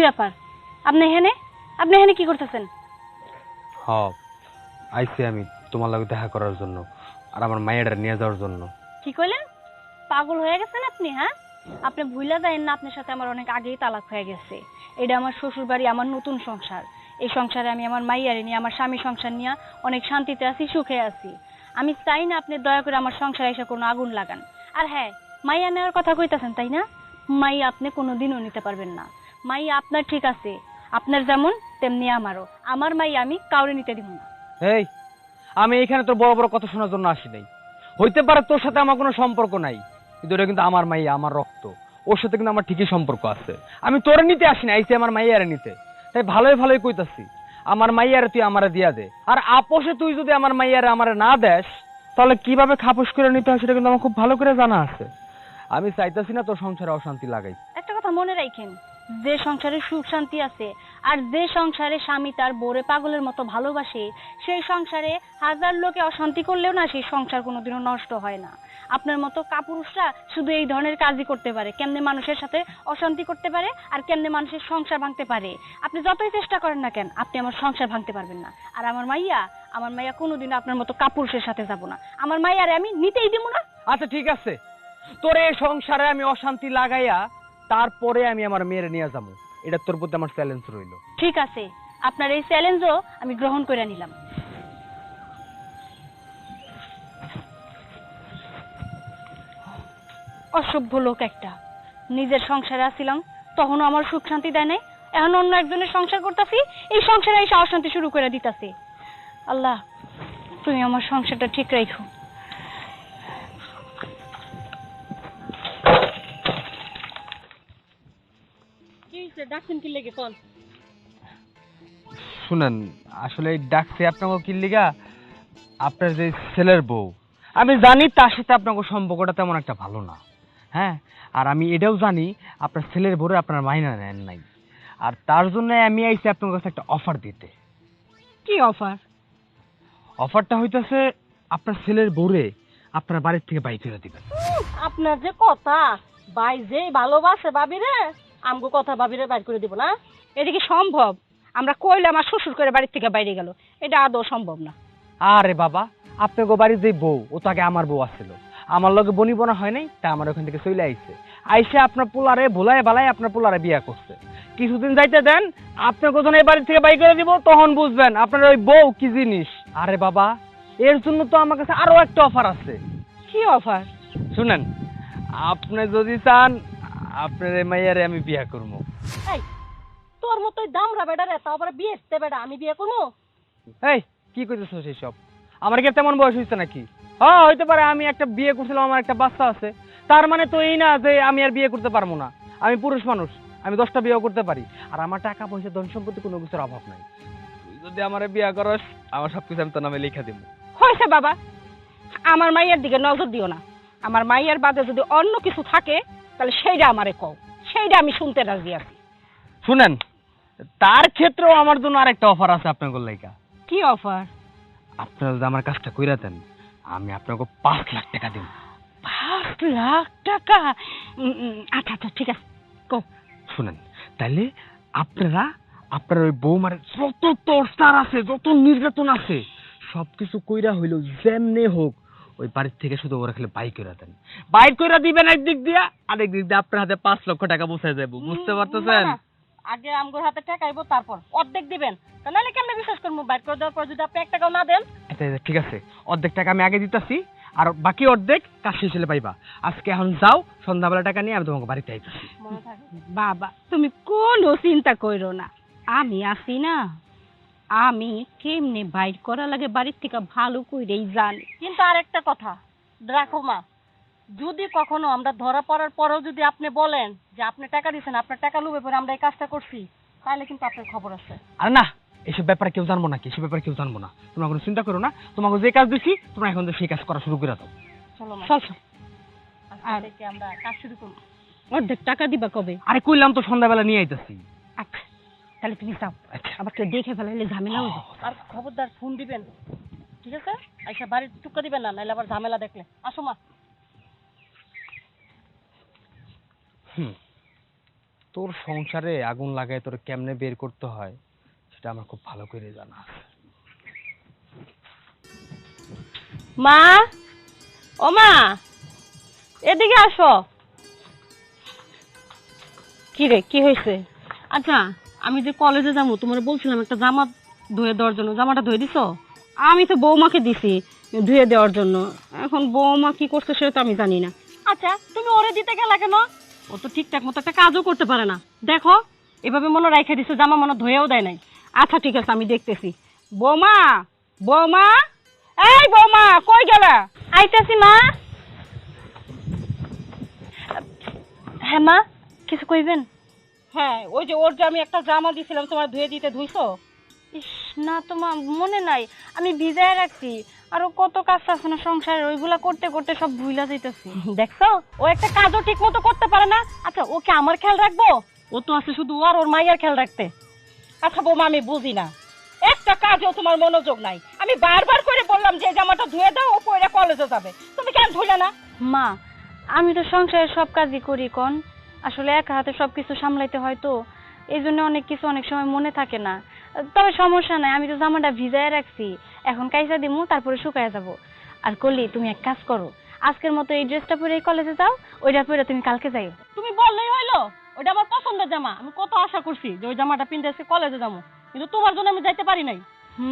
ব্যাপার? আপনি এখানে? আপনি এখানে কি করতেছেন? হ আইছি আমি তোমার লগে দেখা করার জন্য আর আমার মায়ের নিয়ে যাওয়ার জন্য। কি কইলেন? পাগল হয়ে গেছেন আপনি হ্যাঁ? আপনি ভুলে যায়েন না আপনার সাথে আমার অনেক আগেই তালাক হয়ে গেছে। এটা আমার শ্বশুর বাড়ি আমার নতুন সংসার। এই সংসারে আমি আমার মাইয়ারে নিয়ে আমার স্বামী সংসার নিয়ে অনেক শান্তিতে আছি সুখে আছি। আমি চাই না আপনি দয়া করে আমার সংসারে এসে কোনো আগুন লাগান। আর হ্যাঁ মাইয়া নেওয়ার কথা কইতাছেন তাই না? মাইয়া আপনি কোনোদিনও নিতে পারবেন না। মাইয়া আপনার ঠিক আছে। আপনার যেমন তেমনি আমারও। আমার মাই আমি কাউরে নিতে দিব না। এই আমি এখানে তোর বড় বড় কথা শোনার জন্য আসি নাই। হইতে পারে তোর সাথে আমার কোনো সম্পর্ক নাই কিন্তু এটা কিন্তু আমার মাইয়া আমার রক্ত। ওর সাথে কিন্তু আমার ঠিকই সম্পর্ক আছে। আমি তোরে নিতে আসি না আইসি আমার মাইয়ারে নিতে। তাই ভালোই ভালোই কইতাছি আমার মাইয়ারে তুই আমারে দিয়া দে। আর আপোষে তুই যদি আমার মাইয়ারে আমারে না দেস তাহলে কীভাবে খাপোশ করে নিতে হয় সেটা কিন্তু আমার খুব ভালো করে জানা আছে। আমি চাইতাছি না তোর সংসারে অশান্তি লাগাই একটা কথা মনে রাখেন যে সংসারে সুখ শান্তি আছে আর যে সংসারে স্বামী তার বোরে পাগলের মতো ভালোবাসে, সেই সংসারে হাজার লোকে অশান্তি করলেও না সেই সংসার কোনোদিনও নষ্ট হয় না। আপনার মতো কাপুরুষরা শুধু এই ধরনের কাজই করতে পারে। কেমনে মানুষের সাথে অশান্তি করতে পারে আর কেমনে মানুষের সংসার ভাঙতে পারে? আপনি যতই চেষ্টা করেন না কেন, আপনি আমার সংসার ভাঙতে পারবেন না। আর আমার মাইয়া আমার মাইয়া কোনোদিনও আপনার মতো কাপুরুষের সাথে যাব না। আমার মাইয়ারে আমি নিতেই দিব না। আচ্ছা ঠিক আছে। তোর এই সংসারে আমি অশান্তি লাগাইয়া তারপরে আমি আমার মেয়ের নিয়ে যাব। এটা তোর প্রতি আমার চ্যালেঞ্জ রইল। ঠিক আছে। আপনার এই চ্যালেঞ্জও আমি গ্রহণ করে নিলাম। অসভ্য লোক একটা। নিজের সংসারে আসছিলাম তখনও আমার সুখ শান্তি দেয় নাই। এখন অন্য একজনের সংসার করতেছি, এই সংসারে এসে অশান্তি শুরু করে দিতাছে। আল্লাহ, তুমি আমার সংসারটা ঠিক রাখো কি ডাকছেন কি লেগে? কোন শুনেন আসলে এই ডাকছে আপনাকে কি লিগা? আপনার যে ছেলের বউ আমি জানি তার সাথে আপনাকে সম্পর্কটা তেমন একটা ভালো না হ্যাঁ? আর আমি এটাও জানি আপনার ছেলের বউরে আপনার মাইনা নেন নাই। আর তার জন্য আমি আইছি আপনার কাছে একটা অফার দিতে। কি অফার? অফারটা হইতেছে আপনার ছেলের বউরে আপনার বাড়ির থেকে বাই করে দিবেন। আপনার যে কথা ভাই যেই ভালোবাসে ভাবিরে আমগো কথা ভাবিরে বাইর করে দিব না। এটা কি সম্ভব আমরা কইলে আমার শ্বশুর করে বাড়ির থেকে বাইরে গেল। এটা আদৌ সম্ভব না। আরে বাবা আপনাকে বাড়ির যে বউ ও তো আগে আমার বউ আসছিল আমার লগে বনি বোনা হয় নাই তা আমার ওখান থেকে চলে আইছে। আইসে আপনার পোলারে ভোলায় বালায় আপনার পোলারে বিয়া করছে। কিছুদিন যাইতে দেন আপনার কোথাও এই বাড়ি থেকে বাই করে দিব তখন বুঝবেন আপনার ওই বউ কি জিনিস। আরে বাবা এর জন্য তো আমার কাছে আরও একটা অফার আছে। কি অফার? শুনেন আপনি যদি চান আপনার এই মাইয়ারে আমি বিয়া করব। এই তোর মতোই দামরা বেডারে তারপরে বিয়ে বেডা আমি বিয়ে করব? এই কি করতেছো সেই সব আমার কি তেমন বয়স হয়েছে নাকি? হ্যাঁ হইতে পারে আমি একটা বিয়ে করছিলাম আমার একটা বাচ্চা আছে। তার মানে তো এই না যে আমি আর বিয়ে করতে পারব না। আমি পুরুষ মানুষ আমি দশটা বিয়ে করতে পারি। আর আমার টাকা পয়সা ধন সম্পত্তি কোনো কিছুর অভাব নাই। তুই যদি আমার বিয়ে করস আমার সব কিছু আমি তোর নামে লিখে দিব। হয়েছে বাবা আমার মাইয়ার দিকে নজর দিও না। আমার মাইয়ার বাদে যদি অন্য কিছু থাকে তাহলে সেইটা আমারে কও। সেইটা আমি শুনতে রাজি আছি। শুনেন তার ক্ষেত্রেও আমার জন্য আরেকটা অফার আছে আপনার লাইকা কি অফার আপনারা যদি আমার কাজটা কইরা দেন আমি আপনাকে পাঁচ লাখ টাকা দিব। পাঁচ লাখ টাকা? আচ্ছা আচ্ছা ঠিক আছে কও। শুনেন তাহলে আপনারা আপনার ওই বৌমার যত টর্চার আছে যত নির্যাতন আছে সবকিছু কইরা হইল যেমনে হোক ওই বাড়ির থেকে শুধু ওরা খালি বাইক করে দেন। বাইক করে দিবেন একদিক দিয়া আরেক দিক দিয়ে আপনার হাতে পাঁচ লক্ষ টাকা বসে যাব বুঝতে পারতেছেন। আগে আমগোর হাতে টাকাইবো তারপর অর্ধেক দিবেন। নাহলে কেমনে বিশ্বাস করব? বাইর করে দেওয়ার পর যদি আপনি এক টাকাও না দেন? আচ্ছা আচ্ছা, ঠিক আছে। অর্ধেক টাকা আমি আগে দিতেছি আর বাকি অর্ধেক কাজ শেষ পাইবা। আজকে এখন যাও সন্ধ্যাবেলা টাকা নিয়ে আমি তোমাকে বাড়িতে আইতেছি। বাবা তুমি কোনো চিন্তা করো না। আমি আছি না। আমি কেমনে বাইর করা লাগে বাড়ির থেকে ভালো কইরেই জানি। কিন্তু আরেকটা কথা রাখো মা যদি কখনো আমরা ধরা পড়ার পরেও যদি আপনি বলেন যে আপনি টাকা দিয়েছেন আপনার টাকা লুবে পরে আমরা এই কাজটা করছি তাহলে কিন্তু আপনার খবর আছে। আর না এসব ব্যাপারে কেউ জানব না কি? এসব ব্যাপারে কেউ জানব না। তোমরা কোনো চিন্তা করো না তোমাকে যে কাজ দিছি তোমরা এখন তো সেই কাজ করা শুরু করে দাও। চলো মা। চল চল। আজকে থেকে আমরা কাজ শুরু করব? অর্ধেক টাকা দিবা কবে? আরে কইলাম তো সন্ধ্যাবেলা নিয়ে আইতেছি। আচ্ছা। তাহলে তুমি যাও আচ্ছা। আবার কেউ দেখে ফেলাইলে ঝামেলা হয়ে যাবে আর খবরদার ফোন দিবেন। ঠিক আছে? আইসা বাড়ির টুকা দিবেন না নাহলে আবার ঝামেলা দেখলে। আসো মা। তোর সংসারে আগুন লাগায় তোর কেমনে বের করতে হয় সেটা আমার খুব ভালো করে জানা। আছে। মা? ও মা? এদিকে আসো। কি রে কি হয়েছে? আচ্ছা আমি যে কলেজে যাব, তোমার বলছিলাম একটা জামা ধুয়ে দেওয়ার জন্য। জামাটা ধুয়ে দিছো? আমি তো বৌমাকে দিছি ধুয়ে দেওয়ার জন্য। এখন বৌমা কি করছে সেটা তো আমি জানি না। আচ্ছা তুমি ওরে দিতে গেলে কেন? ও তো ঠিকঠাক মতো একটা কাজও করতে পারে না। দেখো, এভাবে মনে রাখে দিছো, জামা মনে ধুয়েও দেয় নাই। আচ্ছা ঠিক আছে, আমি দেখতেছি। বৌমা বৌমা, এই বৌমা, কই গেলা? আইতাছি মা। হ্যাঁ মা, কিছু কইবেন? হ্যাঁ ওই যে ওর যে আমি একটা জামা দিছিলাম তোমার ধুয়ে দিতে ধুইছো? ইস না তো মা মনে নাই। আমি ভিজায় রাখছি। আরও কত কাজ আছে না সংসারের ওইগুলা করতে করতে সব ভুইলা যাইতেছি। দেখছ? ও একটা কাজও ঠিক মতো করতে পারে না। আচ্ছা ওকে আমার খেয়াল রাখব? ও তো আছে শুধু ওর ওর মাইয়ার খেয়াল রাখতে। আচ্ছা বৌমা আমি বুঝি না। একটা কাজেও তোমার মনোযোগ নাই। আমি বারবার করে বললাম যে জামাটা ধুয়ে দাও ও পরে কলেজে যাবে। তুমি কেন ধুলে না? মা আমি তো সংসারের সব কাজই করি কোন। আসলে একা হাতে সব কিছু সামলাইতে হয় তো। এই জন্য অনেক কিছু অনেক সময় মনে থাকে না। তবে সমস্যা নাই আমি তো জামাটা ভিজায় রাখছি। এখন কাইসা দিমু তারপরে শুকায় যাব। আর কলি তুমি এক কাজ করো আজকের মতো এই ড্রেসটা পরে কলেজে যাও ওইটা পরে তুমি কালকে যাইও তুমি বললেই হইল ওটা আমার পছন্দের জামা। আমি কত আশা করছি যে ওই জামাটা পিনতে আজকে কলেজে যাব। কিন্তু তোমার জন্য আমি যাইতে পারি নাই।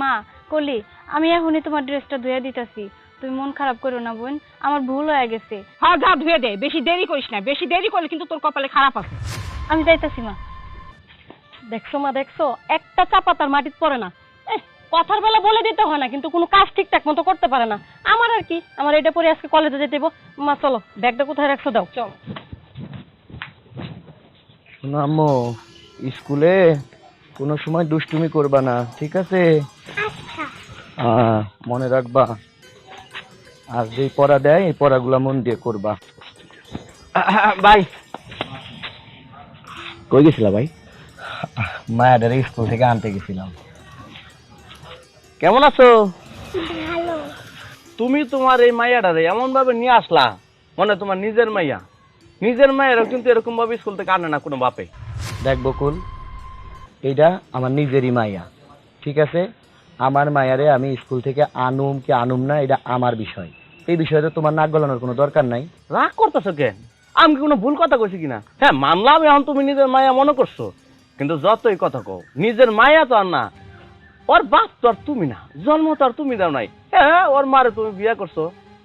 মা কলি আমি এখনই তোমার ড্রেসটা ধুয়ে দিতেছি। তুমি মন খারাপ করো না বোন আমার ভুল হয়ে গেছে। হ্যাঁ যা ধুয়ে দে বেশি দেরি করিস না বেশি দেরি করলে কিন্তু তোর কপালে খারাপ আছে। আমি যাইতাছি মা। দেখছ মা দেখছ একটা চাপা তার মাটিতে পড়ে না। কথার বেলা বলে দিতে হয় না কিন্তু কোনো কাজ ঠিকঠাক মতো করতে পারে না। আমার আর কি আমার এটা পরে আজকে কলেজে যেতে হইবো। মা চলো ব্যাগটা কোথায় রাখছো দাও। চল। আম্মু স্কুলে কোনো সময় দুষ্টুমি করবা না ঠিক আছে? আহ, মনে রাখবা। আর যেই পড়া দেয় এই পড়াগুলা মন দিয়ে করবা। ভাই। কই গেছিলা ভাই? মায়াদের স্কুল থেকে আনতে গেছিলাম। কেমন আছো? তুমি তোমার এই মাইয়াটারে এমন ভাবে নিয়ে আসলা মনে তোমার নিজের মাইয়া। নিজের মায়েরও কিন্তু এরকম ভাবে স্কুল থেকে আনে না কোনো বাপে। দেখ বকুল এইটা আমার নিজেরই মাইয়া ঠিক আছে? আমার মায়ারে আমি স্কুল থেকে আনুম কি আনুম না এটা আমার বিষয়। এই বিষয়ে তোমার নাক গলানোর কোনো দরকার নাই। রাগ করতেছো কেন? আমি কি কোনো ভুল কথা কইছি কিনা? হ্যাঁ মানলাম এখন তুমি নিজের মায়া মনে করছ কিন্তু যতই কথা কও নিজের মায়া তো আর না। ওর বাপ তো আর তুমি না জন্ম তো আর তুমি দাও নাই। হ্যাঁ ওর মারে তুমি বিয়ে করছ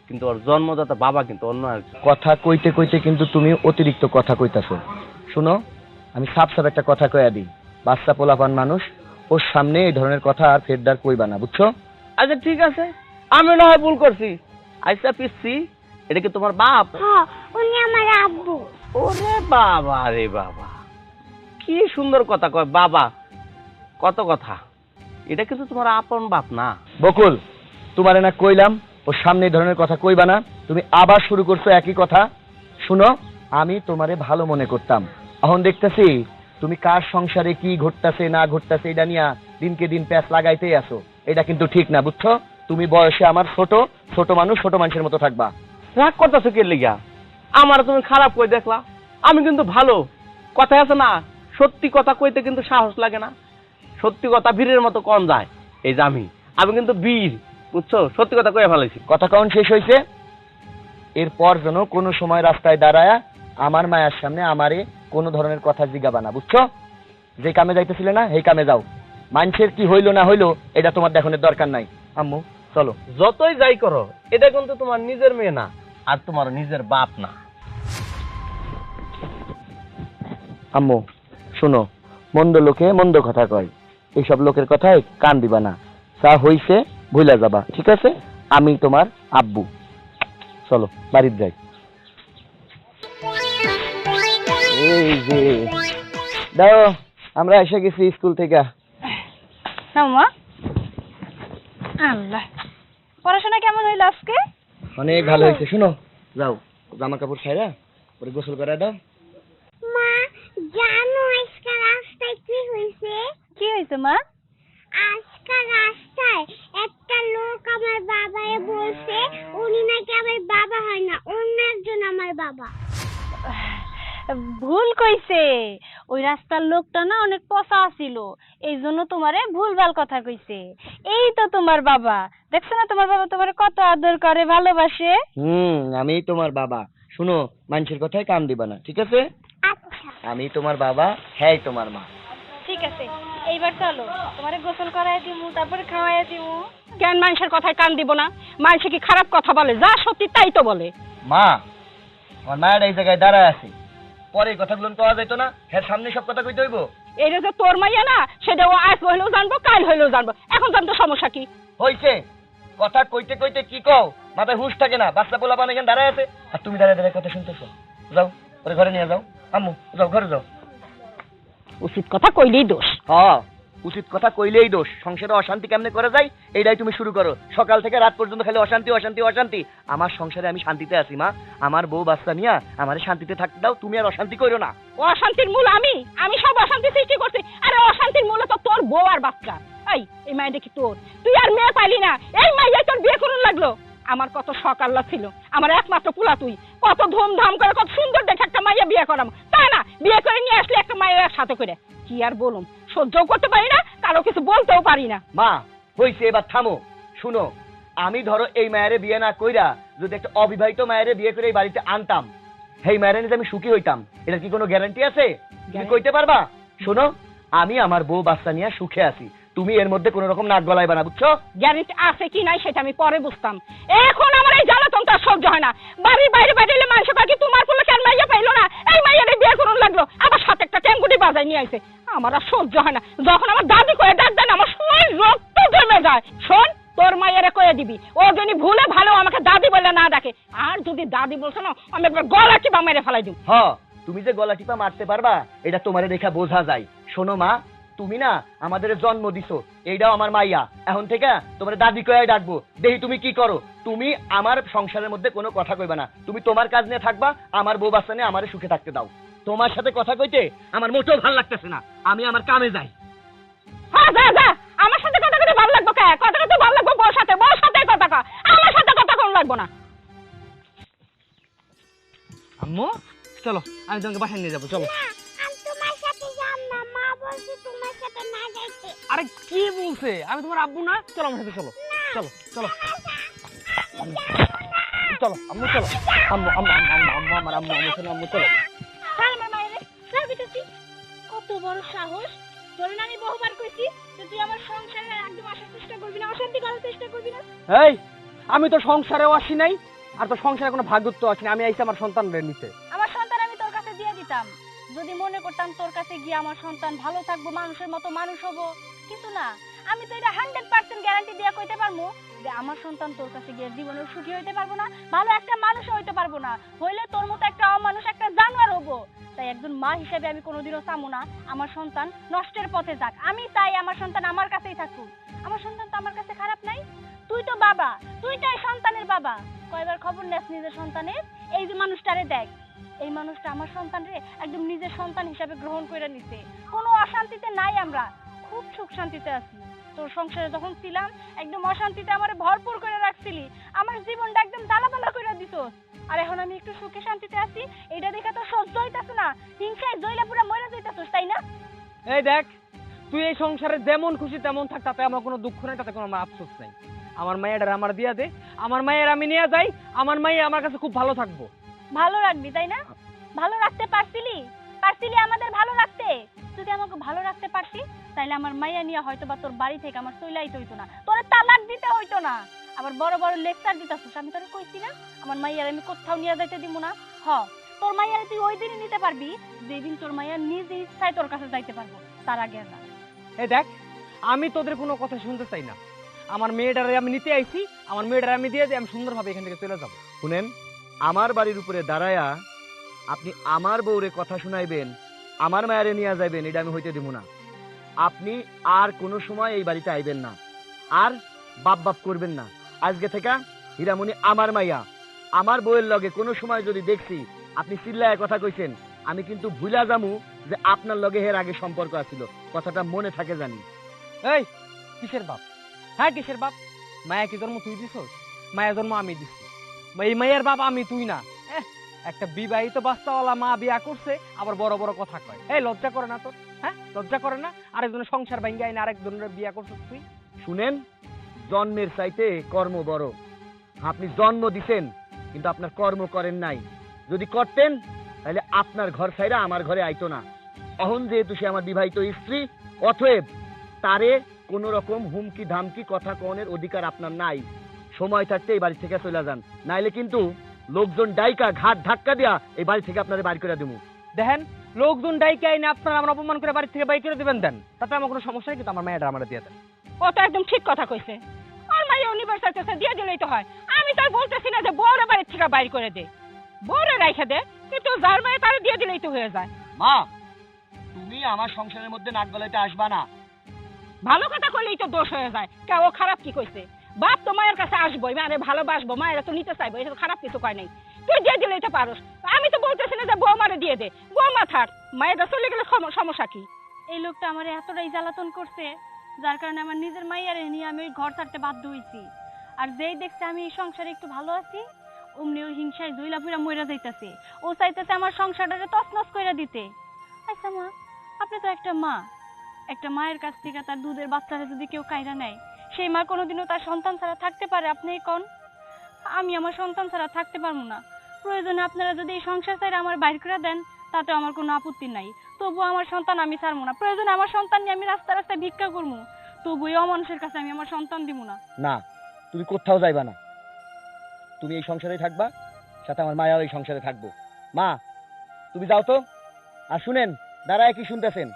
কিন্তু ওর জন্মদাতা বাবা কিন্তু অন্য কথা কইতে কইতে কিন্তু তুমি অতিরিক্ত কথা কইতাছো। শুনো আমি সাপ সাপ একটা কথা কয়া দিই। বাচ্চা পোলাপান মানুষ ওর সামনে এই ধরনের কথা আর ফেরদার কইবা না বুঝছ? আচ্ছা ঠিক আছে। আমি না হয় ভুল করছি। আইসা পিসি এটা কি তোমার বাপ? উনি আমার আব্বু। ওরে বাবা রে বাবা। কি সুন্দর কথা কয় বাবা। কত কথা। এটা কিন্তু তোমার আপন বাপ না। বকুল তোমারে না কইলাম ওর সামনে এই ধরনের কথা কইবা না। তুমি আবার শুরু করছ একই কথা। শুনো আমি তোমারে ভালো মনে করতাম। এখন দেখতেছি তুমি কার সংসারে কি ঘটতাছে না ঘটতাছে এটা নিয়ে দিনকে দিন প্যাচ লাগাইতেই আসো এটা কিন্তু ঠিক না বুঝছ? তুমি বয়সে আমার ছোট ছোট মানুষ ছোট মানুষের মতো থাকবা। রাগ করতেছো কে লিগা? আমার তুমি খারাপ কই দেখলা? আমি কিন্তু ভালো। কথা আছে না সত্যি কথা কইতে কিন্তু সাহস লাগে না। সত্যি কথা বীরের মতো কম যায়। এই যে আমি আমি কিন্তু বীর বুঝছ? সত্যি কথা কয়ে ফেলেছি কথা কখন শেষ হয়েছে এরপর যেন কোনো সময় রাস্তায় দাঁড়ায়া আমার মায়ের সামনে আমারে কোনো ধরনের কথা জিগাবা না বুঝছ? যে কামে যাইতেছিলে না এই কামে যাও। মানুষের কি হইল না হইল এটা তোমার দেখানোর দরকার নাই। আম্মু চলো। যতই যাই করো এটা কিন্তু তোমার নিজের মেয়ে না আর তোমার নিজের বাপ না। আম্মু শোনো মন্দ লোকে মন্দ কথা কয়। এইসব লোকের কথায় কান দিবা না। যা হইছে ভুলা যাবা ঠিক আছে? আমি তোমার আব্বু। চলো বাড়ির যাই। এই যে দাও আমরা এসে গেছি স্কুল থেকে। মা। আল্লাহ। পড়াশোনা কেমন হইল আজকে? অনেক ভালো হয়েছে শুনো। যাও জামা কাপড় ছাইরা পরে গোসল করে দাও। মা জানো আজকে রাস্তায় কি হয়েছে? কি হয়েছে মা? আজকে রাস্তায় একটা লোক আমার বাবারে বলছে উনি নাকি আমার বাবা হয় না অন্য একজন আমার বাবা। ভুল কইছে। ওই রাস্তার লোকটা না অনেক পচা ছিল এই জন্য তোমারে ভুলভাল কথা কইছে। এই তো তোমার বাবা। দেখছ না তোমার বাবা তোমারে কত আদর করে ভালোবাসে? হুম আমি তোমার বাবা। শুনো মানুষের কথায় কান দিবা না ঠিক আছে? আচ্ছা। আমি তোমার বাবা হ্যাঁ তোমার মা। ঠিক আছে এইবার চলো। তোমারে গোসল করাই দিমু তারপরে খাওয়াই দিমু। কেন মানুষের কথায় কান দিব না? মানুষে কি খারাপ কথা বলে? যা সত্যি তাই তো বলে। মা আমার মায়ের এই জায়গায় দাঁড়ায় আছে। পরে এই কথাগুলো কওয়া যাইতো না। হ্যাঁ সামনে সব কথা কইতে হইব? এটা যে তোর মাইয়া না সেটা ও আজ হইলেও জানব কাল হইলেও জানব। এখন জানতো সমস্যা কি? হইছে। কথা কইতে কইতে কি কও? মাথায় হুঁশ থাকে না। বাচ্চা পোলা পান কেন দাঁড়ায় আছে। আর তুমি দাঁড়ায় দাঁড়ায় কথা শুনতেছো। যাও ওরে ঘরে নিয়ে যাও। আম্মু যাও ঘরে যাও। উচিত কথা কইলেই দোষ। হ্যাঁ। উচিত কথা কইলেই দোষ। সংসারে অশান্তি কেমনে করে যায়? এইটাই তুমি শুরু করো। সকাল থেকে রাত পর্যন্ত খালি অশান্তি অশান্তি অশান্তি। আমার সংসারে আমি শান্তিতে আছি, মা। আমার বউ, বাচ্চা নিয়া আমার শান্তিতে থাকতে দাও। তুমি আর অশান্তি করো না। অশান্তির মূল আমি? আমি সব অশান্তি সৃষ্টি করছি। আরে অশান্তির মূল তো তোর বউ আর বাচ্চা। এই এই মাই দেখি তোর। তুই আর মেয়ে পাইলি না। এই মাইয়াই তোর বিয়ে করুন লাগল। আমার কত শখ ছিল। আমার একমাত্র পুলা তুই। কত ধুমধাম করে, কত সুন্দর দেখে একটা মাইয়া বিয়ে করাম। তাই না, বিয়ে করে নিয়ে আসলে একটা মায়ের সাথে করে। কি আর বলুম? সহ্যও করতে পারি না কারও কিছু বলতেও পারি না। মা হইছে এবার থামো। শুনো আমি ধরো এই মায়ের বিয়ে না কইরা যদি একটা অবিবাহিত মায়ের বিয়ে করে এই বাড়িতে আনতাম সেই মায়ের নিয়ে আমি সুখী হইতাম। এটার কি কোনো গ্যারান্টি আছে? তুমি কইতে পারবা? শোনো আমি আমার বউ বাচ্চা নিয়ে সুখে আছি। তুমি এর মধ্যে কোনো রকম নাক গলাইবা না বুঝছ? গ্যারেন্টি আছে কি নাই সেটা আমি পরে বুঝতাম। এখন আমার এই জ্বালাতন তার সহ্য হয় না। বাড়ির বাইরে বাইরে মানুষ কয় কি তোমার পোলা কেন মাইয়া পাইলো না? এই মাইয়ারে বিয়ে করুন লাগল। আবার সাথে একটা ট্যাঙ্গুটি বাজায় নিয়ে আইছে। আমার আর সহ্য হয় না। যখন আমার দাদি কয়ে ডাক দেন আমার শরীর রক্ত জমে যায়। শোন তোর মাইয়ারে কয়ে দিবি। ও যদি ভুলে ভালো আমাকে দাদি বলে না ডাকে আর যদি দাদি বলছে না আমি একবার গলা টিপা মেরে ফেলাই দিব হ তুমি যে গলা টিপা মারতে পারবা এটা তোমারে দেখা বোঝা যায়। শোনো মা তুমি না আমাদের জন্ম দিছো। এইটাও আমার মাইয়া। এখন থেকে তোমার দাদি কয়ে ডাকবো। দেখি তুমি কি করো? তুমি আমার সংসারের মধ্যে কোনো কথা কইবা না। তুমি তোমার কাজ নিয়ে থাকবা আমার বউ বাচ্চা নিয়ে আমারে সুখে থাকতে দাও। তোমার সাথে কথা কইতে আমার মোটেও ভালো লাগতেছে না। আমি আমার কামে যাই। হ্যাঁ যা যা। আমার সাথে কথা কথা ভালো লাগবে কে? কথা কথা ভালো লাগবে বউর সাথে? বউর সাথে কথা কয় আমার সাথে কথা কোন লাগবে না। আম্মু চলো আমি তোমাকে বাসায় নিয়ে যাব। চলো। আরে কি বলছে? আমি তোমার আব্বু না? চলো আমার সাথে চলো। চলো চলো। চলো আম্মু চলো। আম্মু আম্মু আম্মু আম্মু আম্মু আমার আম্মু আম্মু শোনো আম্মু চলো। কত বড় সাহস। তোর আমি বহুবার কইছি যে তুই আমার সংসারে একদম আসার চেষ্টা করবি না অশান্তি করার চেষ্টা করবি না। এই আমি তো সংসারেও আসি নাই আর তো সংসারে কোনো ভাগ্যত্ব আসি না। আমি আইছি আমার সন্তানদের নিতে। আমার সন্তান আমি তোর কাছে দিয়ে দিতাম। যদি মনে করতাম তোর কাছে গিয়ে আমার সন্তান ভালো থাকব মানুষের মতো মানুষ হব কিন্তু না, আমি তো এটা হান্ড্রেড পার্সেন্ট গ্যারান্টি দিয়ে কইতে পারব যে আমার সন্তান তোর কাছে গিয়ে জীবনে সুখী হইতে পারব না, ভালো একটা মানুষ হইতে পারব না, হইলে তোর মতো একটা অমানুষ, একটা জানোয়ার হব। তাই একজন মা হিসেবে আমি কোনোদিনও চাবো না, আমার সন্তান নষ্টের পথে যাক। আমি চাই আমার সন্তান আমার কাছেই থাকুক। আমার সন্তান তো আমার কাছে খারাপ নাই। তুই তো বাবা, তুই তো এই সন্তানের বাবা। কয়বার খবর নেস নিজের সন্তানের? এই যে মানুষটারে দেখ। এই মানুষটা আমার সন্তান রে একদম নিজের সন্তান হিসাবে গ্রহণ করে নিছে। কোনো অশান্তিতে নাই আমরা। খুব সুখ শান্তিতে আছি। তোর সংসারে যখন ছিলাম একদম অশান্তিতে আমার ভরপুর করে রাখছিলি। আমার জীবনটা একদম দালাপালা করে দিত। আর এখন আমি একটু সুখে শান্তিতে আছি এটা দেখে তো সহ্য হইতাছে না। হিংসায় জইলা পুরা মরে যাইতাছস তাই না? এই দেখ তুই এই সংসারে যেমন খুশি তেমন থাক তাতে আমার কোনো দুঃখ নেই তাতে কোনো আমার আফসোস নাই। আমার মায়ের আমার দিয়া দে আমার মায়ের আমি নিয়ে যাই আমার মাইয়া আমার কাছে খুব ভালো থাকব। ভালো রাখবি তাই না? ভালো রাখতে পারছিলি? পারছিলি আমাদের ভালো রাখতে? যদি আমাকে ভালো রাখতে পারতি, তাইলে আমার মাইয়া নিয়ে হয়তো বা তোর বাড়ি থেকে আমার চইলাইতে হইতো না। তোর তালাক দিতে হইতো না। আবার বড় বড় লেকচার দিতাছিস, আমি তোরে কইছি না, আমার মাইয়ার আমি কোথাও নিয়ে যাইতে দিব না। হ, তোর মাইয়ারে তুই ওই দিনই নিতে পারবি, যেদিন তোর মাইয়া নিজ ইচ্ছায় তোর কাছে যাইতে পারব, তার আগে না। এই দেখ, আমি তোদের কোনো কথা শুনতে চাই না। আমার মেয়েটারে আমি নিতে আইছি, আমার মেয়েটারে আমি দিয়ে দিই আমি সুন্দরভাবে এখান থেকে চলে যাব। শুনেন, আমার বাড়ির উপরে দাঁড়ায়া আপনি আমার বউরে কথা শুনাইবেন, আমার মায়ারে নিয়ে যাইবেন, এটা আমি হইতে দিব না। আপনি আর কোনো সময় এই বাড়িতে আইবেন না। আর বাপ বাপ করবেন না। আজকে থেকে হীরামণি আমার মাইয়া। আমার বউয়ের লগে কোনো সময় যদি দেখছি আপনি চিল্লায় কথা কইছেন, আমি কিন্তু ভুলা যামু যে আপনার লগে এর আগে সম্পর্ক আছিল। কথাটা মনে থাকে জানি। এই, কিসের বাপ? হ্যাঁ কিসের বাপ? মায়া কি জন্ম তুই দিছস? মায়া জন্ম আমি দিছি। এই মায়ের বাপ আমি তুই না। একটা বিবাহিত বাচ্চাওয়ালা মা বিয়া করছে, আবার বড় বড় কথা কয়। এই, লজ্জা করে না তোর হ্যাঁ? লজ্জা করে না? আরেকজনের সংসার ভাঙ্গা আইনা আরেকজনের বিয়া করছিস তুই শুনেন, জন্মের চাইতে কর্ম বড়। আপনি জন্ম দিছেন, কিন্তু আপনার কর্ম করেন নাই। যদি করতেন, তাহলে আপনার ঘর ছাইরা আমার ঘরে আইতো না। অহন যেহেতু সে আমার বিবাহিত স্ত্রী, অতএব তারে কোন রকম হুমকি ধামকি কথা কনের অধিকার আপনার নাই। সময় থাকতে এই বাড়ি থেকে চলে যান। নাইলে কিন্তু লোকজন ডাইকা ঘাট ধাক্কা দিয়া এই বাড়ি থেকে আপনারে বাড়ি করে দেবো দেখেন লোকজন ডাইকে আইনে আপনারা আমার অপমান করে বাড়ি থেকে বাই করে দিবেন দেন। তাতে আমার কোনো সমস্যা নেই কিন্তু আমার মেয়েটা আমার দিয়ে দেন। ও তো একদম ঠিক কথা কইছে। আর মাই ইউনিভার্সিটি চাইতেছে দিয়ে দিলেই তো হয়। আমি তো বলতেছি না যে বউরে বাড়ির থেকে বাইর করে দে। বউরে রাইখে দে কিন্তু যার মায়ে তারে দিয়ে দিলেই তো হয়ে যায়। মা তুমি আমার সংসারের মধ্যে নাক গলাইতে আসবা না। ভালো কথা কইলেই তো দোষ হয়ে যায়। কে ও খারাপ কি কইছে? বাপ তো মায়ের কাছে আসব মানে ভালোবাসবো, মায়েরা তো নিতে চাইব এটা তো খারাপ কিছু কয় নাই। তুই দিয়ে দিলে এটা পারোস। আমি তো বলতেছি না যে বৌমারে দিয়ে দে। বৌমা থাক, মায়েরা চলে গেলে সমস্যা কি? এই লোকটা আমার এতটাই জ্বালাতন করছে, যার কারণে আমার নিজের মাইয়ারে নিয়ে আমি ঘর ছাড়তে বাধ্য হয়েছি আর যেই দেখছে আমি এই সংসারে একটু ভালো আছি, অমনি ওই হিংসায় জুইলা পুরা মইরা যাইতাছে। ও চাইতেছে আমার সংসারটারে তছনছ কইরা দিতে। আচ্ছা মা, আপনি তো একটা মা। একটা মায়ের কাছ থেকে তার দুধের বাচ্চারা যদি কেউ কাইরা নেয় সেই মা কোনোদিনও তার সন্তান ছাড়া থাকতে পারে। আপনি কোন। আমি আমার সন্তান ছাড়া থাকতে পারব না। প্রয়োজনে আপনারা যদি এই সংসার ছাড়া আমার বাইর করে দেন, তাতে আমার কোনো আপত্তি নাই। তবু আমার সন্তান আমি ছাড়বো না। প্রয়োজনে আমার সন্তান নিয়ে আমি রাস্তা রাস্তায় ভিক্ষা করব। তবু এই অমানুষের কাছে আমি আমার সন্তান দিব না। না, তুমি কোথাও যাইবা না। তুমি এই সংসারে থাকবা, সাথে আমার মায়াও এই সংসারে থাকব। মা, তুমি যাও তো। আর শুনেন, দাঁড়ায় কি শুনতেছেন?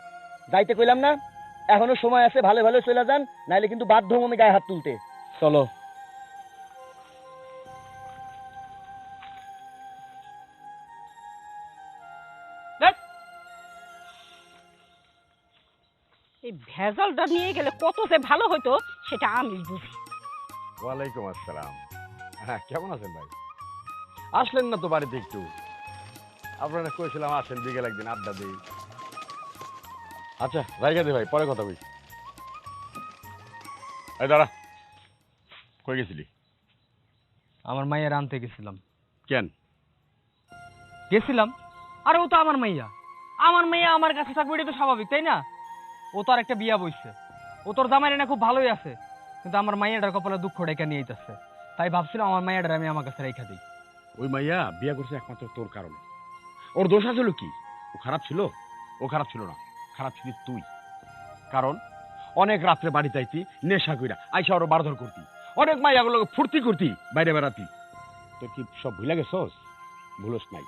যাইতে কইলাম না? এখনও সময় আছে ভালো ভালো চলে যান নাইলে কিন্তু বাধ্য আমি গায়ে হাত তুলতে। চলো। এই ভেজালটা নিয়ে গেলে কত যে ভালো হতো সেটা আমি বুঝি। ওয়ালাইকুম আসসালাম। হ্যাঁ কেমন আছেন ভাই? আসলেন না তো বাড়িতে একটু। আপনারা কইছিলাম আসেন বিকেল একদিন আড্ডা দিই। আচ্ছা জায়গা দে ভাই পরে কথা বলি এই দাঁড়া কই গেছিলি? আমার মাইয়ার আনতে গেছিলাম। কেন? গেছিলাম? আরে ও তো আমার মাইয়া। আমার মাইয়া আমার কাছে থাকবে এটা তো স্বাভাবিক তাই না? ও তো আর একটা বিয়া বইছে। ও তোর জামাই না খুব ভালোই আছে কিন্তু আমার মাইয়াটার কপালে দুঃখ ডেকে নিয়ে আইতাছে। তাই ভাবছিলাম আমার মাইয়াটার আমি আমার কাছে রেখা দিই। ওই মাইয়া বিয়া করছে একমাত্র তোর কারণে। ওর দোষ আছিল কি? ও খারাপ ছিল? ও খারাপ ছিল না। খারাপ ছিলি তুই। কারণ, অনেক রাত্রে বাড়ি যাইতি, নেশা কইরা, আইসা ওর বারধর করতি। অনেক মাইয়াগুলো ফুর্তি করতি, বাইরে বেড়াতি। তোর কি সব ভুলে গেছস? ভুলস নাই।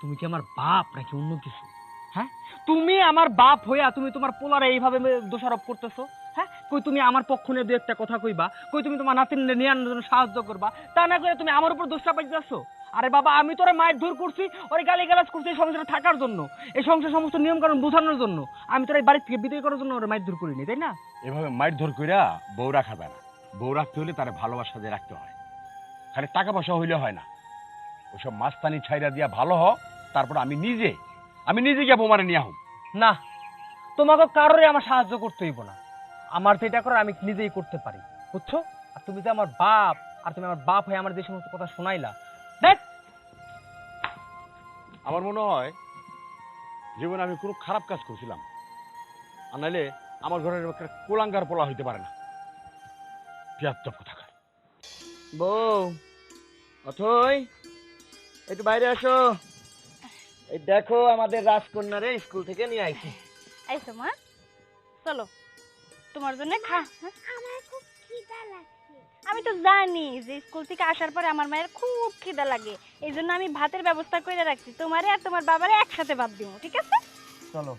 তুমি কি আমার বাপ নাকি অন্য কিছু? হ্যাঁ? তুমি আমার বাপ হইয়া তুমি তোমার পোলারে এইভাবে দোষারোপ করতেছো? হ্যাঁ? কই তুমি আমার পক্ষ নিয়ে দু একটা কথা কইবা? কই তুমি তোমার নাতিন নিয়ে জন্য সাহায্য করবা? তা না করে তুমি আমার উপর দোষটা পাইতেছ? আরে বাবা আমি তোরে মায়ের দূর করছি ওরে গালি গালাজ করছি এই সংসারে থাকার জন্য এই সংসার সমস্ত নিয়ম কানুন বোঝানোর জন্য। আমি তোর এই বাড়ি থেকে বিদায় করার জন্য ওরে মায়ের দূর করিনি তাই না? এভাবে মাইর ধর কইরা বউ রাখা যায় না। বউ রাখতে হলে তার ভালোবাসা দিয়ে রাখতে হয়। খালি টাকা পয়সা হইলে হয় না। ওসব মাস্তানি ছাইরা দিয়া ভালো হ তারপর আমি নিজে আমি নিজে গিয়ে বৌমারে নিয়ে আহম না তোমাকে কারোরই আমার সাহায্য করতে হইব না। আমার যেটা করার আমি নিজেই করতে পারি বুঝছ? আর তুমি যে আমার বাপ আর তুমি আমার বাপ হয়ে আমার যে সমস্ত কথা শোনাইলা দেখ আমার মনে হয় জীবনে আমি কোনো খারাপ কাজ করছিলাম। আর নাইলে আমার ঘরের একটা কোলাঙ্গার পোলা হইতে পারে না। তিয়াত্তর কথা বউ অথই একটু বাইরে আসো। এই দেখো আমাদের রাজকন্যারে স্কুল থেকে নিয়ে আইছি। আইসো মা চলো। তোমার জন্য খা হ্যাঁ? আমার খুব খিদা লাগছে। আমি তো জানি যে স্কুল থেকে আসার পরে আমার মায়ের খুব খিদা লাগে। এই জন্য আমি ভাতের ব্যবস্থা করে রাখছি। তোমারে আর তোমার বাবারে একসাথে ভাত দিব ঠিক আছে? চলো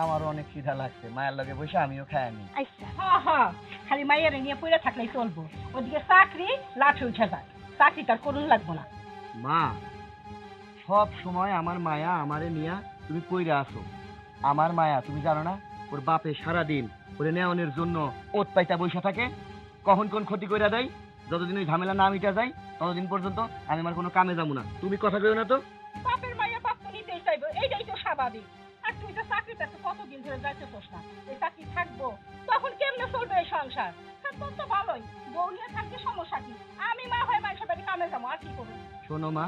আমারও অনেক খিদা লাগছে। মায়ের লগে বসে আমিও খাই আনি। আচ্ছা। হ্যাঁ হ্যাঁ খালি মায়ের নিয়ে পড়ে থাকলেই চলবো। ওদিকে চাকরি লাঠি উঠে যায়। চাকরি তার করুন লাগবো না। মা সব সময় আমার মায়া আমারে নিয়া তুমি কইরা আসো। আমার মায়া তুমি জানো না? ওর বাপে সারা দিন ওরে নেওয়ানোর জন্য ওত পাইতা বৈশা থাকে। কখন কোন ক্ষতি কইরা দেয় যতদিন ওই ঝামেলা না মিটা যায় ততদিন পর্যন্ত আমি আমার কোনো কামে যাব না। তুমি কথা কইও না তো। বাপের মাইয়া বাপ তো নিতেই চাইব এইটাই তো স্বাভাবিক। আর তুই তো চাকরিতে কতদিন ধরে যাইতেছোস না? এই চাকরি থাকব তখন কেমনে চলবে এই সংসার? হ্যাঁ, তোর তো ভালোই। বউ নিয়ে থাকতে সমস্যা কি? আমি মা হয়ে মানুষের বাড়ি কামে যাব আর কি করব? শোনো মা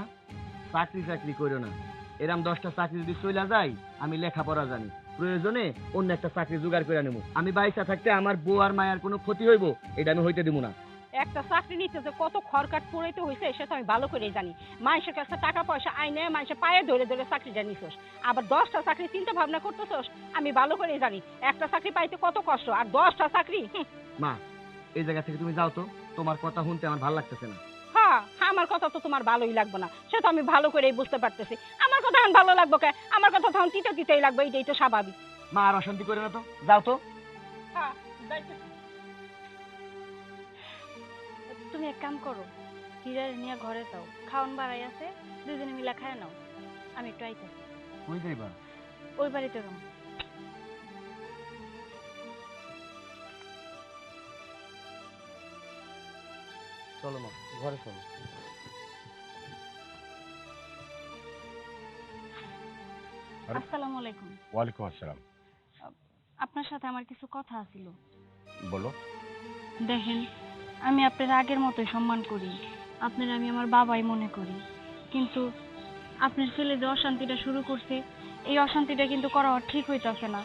চাকরি চাকরি করো না। এরম দশটা চাকরি যদি চলে যায় আমি লেখাপড়া জানি। প্রয়োজনে অন্য একটা চাকরি জোগাড় করে নেব আমি বাইসা থাকতে আমার বউ আর মায়ের কোনো ক্ষতি হইব এটা আমি হইতে দিব না। একটা চাকরি নিতে যে কত খরকাট পুরাইতে হয়েছে সেটা আমি ভালো করেই জানি। মানুষের কাছে টাকা পয়সা আইনে মানুষের পায়ে ধরে ধরে চাকরিটা নিছোস। আবার দশটা চাকরি চিন্তা ভাবনা করতেছোস আমি ভালো করেই জানি। একটা চাকরি পাইতে কত কষ্ট আর দশটা চাকরি মা এই জায়গা থেকে তুমি যাও তো তোমার কথা শুনতে আমার ভালো লাগতেছে না। হ্যাঁ আমার কথা তো তোমার ভালোই লাগবে না। সে তো আমি ভালো করেই বুঝতে পারতেছি। আমার কথা এখন ভালো লাগবে কে? আমার কথা তখন তিতে তিতেই লাগবে এটাই তো স্বাভাবিক। মা আর অশান্তি করে না তো। যাও তো। হ্যাঁ তুমি এক কাম করো হিরার নিয়ে ঘরে যাও। খাওন বাড়াই আছে দুজনে মিলা খায় নাও। আমি একটু আইতেছি। কই যাইবা? ওই বাড়িতে যাও চলো মা ঘরে চলো। আসসালামু আলাইকুম। ওয়ালাইকুম আসসালাম। আপনার সাথে আমার কিছু কথা আছিল। বলো। দেখেন আমি আপনার আগের মতোই সম্মান করি। আপনার আমি আমার বাবাই মনে করি। কিন্তু আপনার ছেলে যে অশান্তিটা শুরু করছে এই অশান্তিটা কিন্তু করা ঠিক হইতাছে না।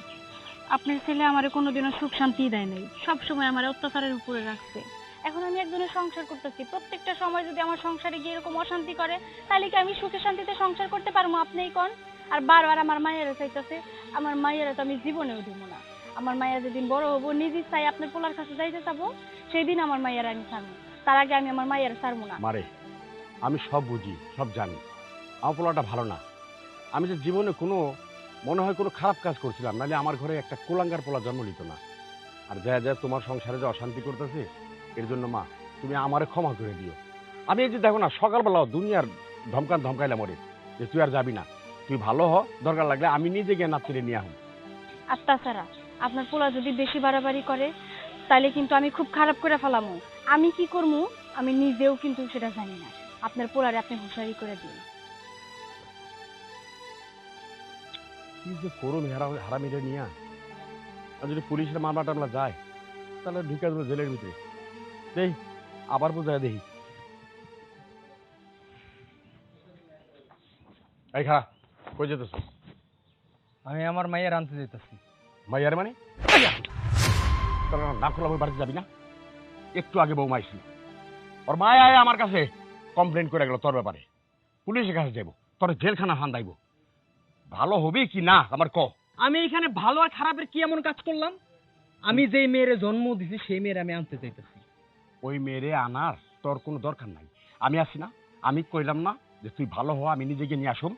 আপনার ছেলে আমারে কোনোদিনও সুখ শান্তি দেয় নাই। সবসময় আমার অত্যাচারের উপরে রাখছে। এখন আমি একজনের সংসার করতেছি। প্রত্যেকটা সময় যদি আমার সংসারে গিয়ে এরকম অশান্তি করে, তাহলে কি আমি সুখে শান্তিতে সংসার করতে পারব? আপনিই কন। আর বারবার আমার মায়েরা চাইতেছে, আমার মায়েরা তো আমি জীবনেও দিব না। আমার মায়েরা যেদিন বড় হব, নিজে চাই আপনার পোলার কাছে যাইতে চাবো সেই দিন আমার মায়ের আমি ছাড়বো। তার আগে আমি আমার মায়ের ছাড়বো না। মারে, আমি সব বুঝি, সব জানি। আমার পোলাটা ভালো না। আমি যে জীবনে কোনো, মনে হয় কোনো খারাপ কাজ করছিলাম, নাহলে আমার ঘরে একটা কোলাঙ্গার পোলা জন্ম নিত না। আর যা যা তোমার সংসারে যে অশান্তি করতেছে এর জন্য মা তুমি আমারে ক্ষমা করে দিও। আমি এই যে দেখো না সকালবেলা দুনিয়ার ধমকান ধমকাইলাম ওরে যে তুই আর যাবি না। তুই ভালো হ দরকার লাগলে আমি নিজে গিয়ে নাচিরে নিয়ে আহম আর তাছাড়া আপনার পোলা যদি বেশি বাড়াবাড়ি করে তাহলে কিন্তু আমি খুব খারাপ করে ফেলামু। আমি কি করব আমি নিজেও কিন্তু সেটা জানি না। আপনার পোলারে আপনি হুঁশিয়ারি করে দিন। কি যে করুন হেরা হারামিরে নিয়ে। আর যদি পুলিশের মামলা টামলা যায় তাহলে ঢুকে দেবো জেলের ভিতরে। দেই আবার বোঝায় দেখি এই খা কই যেতেছ? আমি আমার মায়ের আনতে যেতেছি মাইয়ার মানে? তোর না খোলা বই বাড়িতে যাবি না? একটু আগে বউ মাইছিল ওর মায় আয় আমার কাছে কমপ্লেন করে গেল তোর ব্যাপারে। পুলিশের কাছে যাব তোর জেলখানা ফান্দাইব ভালো হবে কি না আমার ক। আমি এখানে ভালো আর খারাপের কি এমন কাজ করলাম? আমি যেই মেয়ের জন্ম দিছি সেই মেয়ের আমি আনতে চাইতেছি ওই মেয়েরে আনার তোর কোনো দরকার নাই। আমি আছি না। আমি কইলাম না যে তুই ভালো হ আমি নিজেকে নিয়ে আসুম।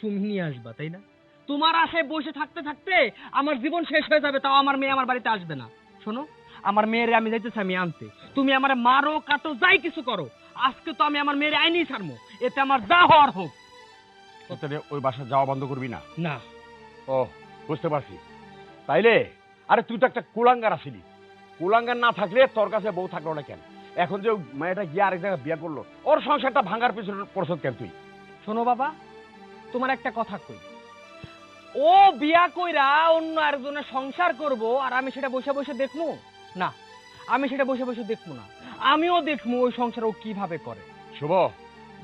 তুমি নিয়ে আসবা তাই না? তোমার আশায় বসে থাকতে থাকতে আমার জীবন শেষ হয়ে যাবে তাও আমার মেয়ে আমার বাড়িতে আসবে না। শোনো আমার মেয়েরে আমি যাইতেছি আমি আনতে। তুমি আমার মারো কাটো যাই কিছু করো। আজকে তো আমি আমার মেয়েরে আইনি ছাড়বো এতে আমার যা হওয়ার হোক। তোদের ওই বাসা যাওয়া বন্ধ করবি না? না। ও বুঝতে পারছি। তাইলে? আরে তুই তো একটা কুলাঙ্গার আসিলি। কুলাঙ্গার না থাকলে তোর কাছে বউ থাকল না কেন? এখন যে মেয়েটা গিয়ে আরেক জায়গায় বিয়ে করল ওর সংসারটা ভাঙার পিছনে পড়ছত কেন তুই? শোনো বাবা তোমার একটা কথা কই। ও বিয়া কইরা অন্য আরেকজনের সংসার করব আর আমি সেটা বসে বসে দেখব না আমি সেটা বসে বসে দেখব না। আমিও দেখব ওই সংসার ও কীভাবে করে। শুভ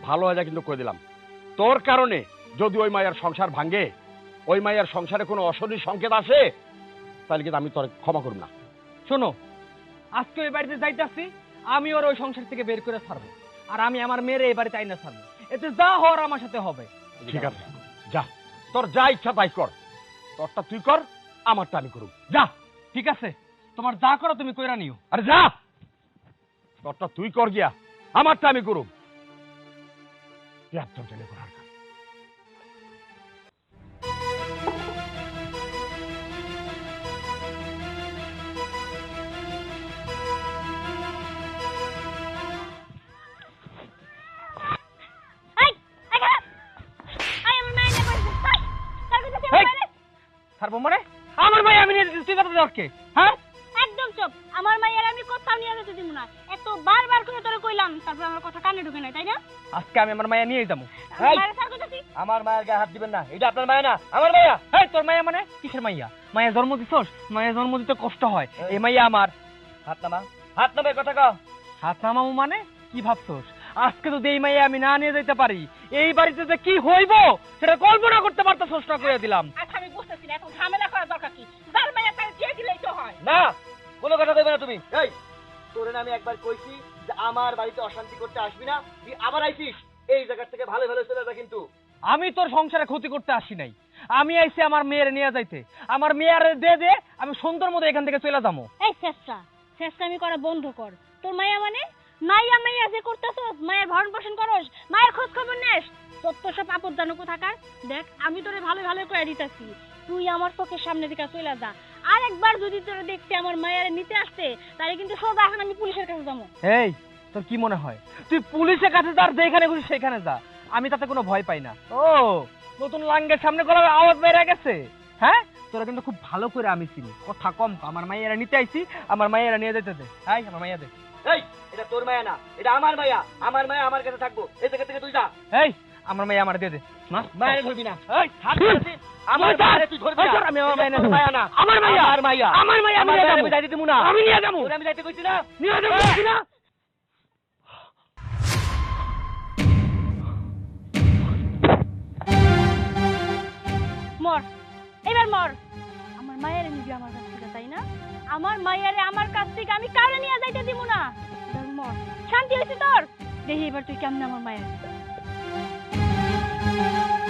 ভালো হয়ে যা কিন্তু কই দিলাম। তোর কারণে যদি ওই মায়ের সংসার ভাঙে ওই মায়ের সংসারে কোনো অশনি সংকেত আসে তাহলে কিন্তু আমি তোর ক্ষমা করব না। শোনো আজকে ওই বাড়িতে যাইতাছি আমি ওর ওই সংসার থেকে বের করে ছাড়বো। আর আমি আমার মেয়ের এই বাড়িতে আইনা ছাড়বো। এতে যা হওয়ার আমার সাথে হবে। ঠিক আছে যা। তোর যা ইচ্ছা তাই কর। তোরটা তুই কর আমারটা আমি করুক যা ঠিক আছে? তোমার যা করো তুমি কইরা নিও। আরে যা! তোরটা তুই কর গিয়া আমারটা আমি করুক তুই একদম ছাড়বো মানে? আমার ভাই আমি নিয়ে তুই কথা দরকে হ্যাঁ? একদম চুপ। আমার মায়ের আমি কোথাও নিয়ে যেতে দিব না। এত বারবার করে তোরে কইলাম তারপর আমার কথা কানে ঢুকে নাই তাই না? আজকে আমি আমার মায়া নিয়ে যাব। আমার এই! মায়ের আমার মায়ের গায়ে হাত দিবেন না এটা আপনার মায়া না আমার মায়া। এই তোর মায়া মানে? কিসের মাইয়া? মায়া জন্ম দিছস? মায়া জন্ম দিতে কষ্ট হয়। এই! মাইয়া আমার। হাত নামা হাত নামে কথা কও। হাত নামামু মানে? কি ভাবছস? আজকে যদি এই মাইয়া আমি না নিয়ে যেতে পারি এই বাড়িতে যে কি হইব সেটা কল্পনা করতে পারতাছস না করে দিলাম। ঝামেলা করা দরকার কি? যার মাইয়া তার দিয়ে দিলেই তো হয়। না কোনো কথা কইবে না তুমি। এই তোরে না আমি একবার কইছি যে আমার বাড়িতে অশান্তি করতে আসবি না তুই আবার আইছিস। এই জায়গা থেকে ভালো ভালো চলে যা কিন্তু। আমি তোর সংসারে ক্ষতি করতে আসি নাই। আমি আইছি আমার মেয়ের নিয়ে যাইতে। আমার মেয়ের দে দে আমি সুন্দর মতো এখান থেকে চলে যাব। এই চেষ্টা চেষ্টা আমি করা বন্ধ কর। তোর মায়া মানে? মাইয়া মাইয়া যে করতেছস মায়ের ভরণ পোষণ করস মায়ের খোঁজ খবর নেস। সত্য সব আপদ জানো কোথাকার দেখ আমি তোরে ভালো ভালো করে দিতেছি। তুই আমার চোখের সামনে দিকে চলে যা। আর একবার যদি তোরে দেখতে আমার মায়ের নিতে আসতে তাহলে কিন্তু সোজা এখন আমি পুলিশের কাছে যাব। এই তোর কি মনে হয়? তুই পুলিশের কাছে যা যেখানে খুশি সেখানে যা। আমি তাতে কোনো ভয় পাই না। ও নতুন লাঙ্গের সামনে গলার আওয়াজ বেড়ে গেছে। হ্যাঁ? তোরা কিন্তু খুব ভালো করে আমি চিনি। কথা কম। আমার মাইয়েরা নিতে আইছি আমার মাইয়েরা নিয়ে যেতে দে। হাই আমার মাইয়া দে। এই এটা তোর মায়া না এটা আমার মায়া। আমার মায়া আমার কাছে থাকব। এই জায়গা থেকে তুই যা। এই আমার মাইয়া আমার দিয়ে দে। মা? মায়ের ধরবি না। এই ছাড় বলছি। আমার তুই ছাড়। মায়েরে তুই ধরবি না। আমি আমার মায়া না আমার মাইয়া। আমার মাইয়া। আমার মাইয়া আমি আমার নিয়ে মায়ের যাব। যাইতে দিমু না। আমি নিয়ে যাব। আমি যাইতে কইছি না। নিয়ে যাব বলছি না। মর। এবার মর। আমার মায়ের নিবি আমার কাছ থেকে তাই না? আমার মায়ের আমার কাছ থেকে আমি কারে নিয়ে যাইতে দিব না। মর। শান্তি হয়েছে তোর? দেখি এবার তুই কেমন আমার মায়ের Música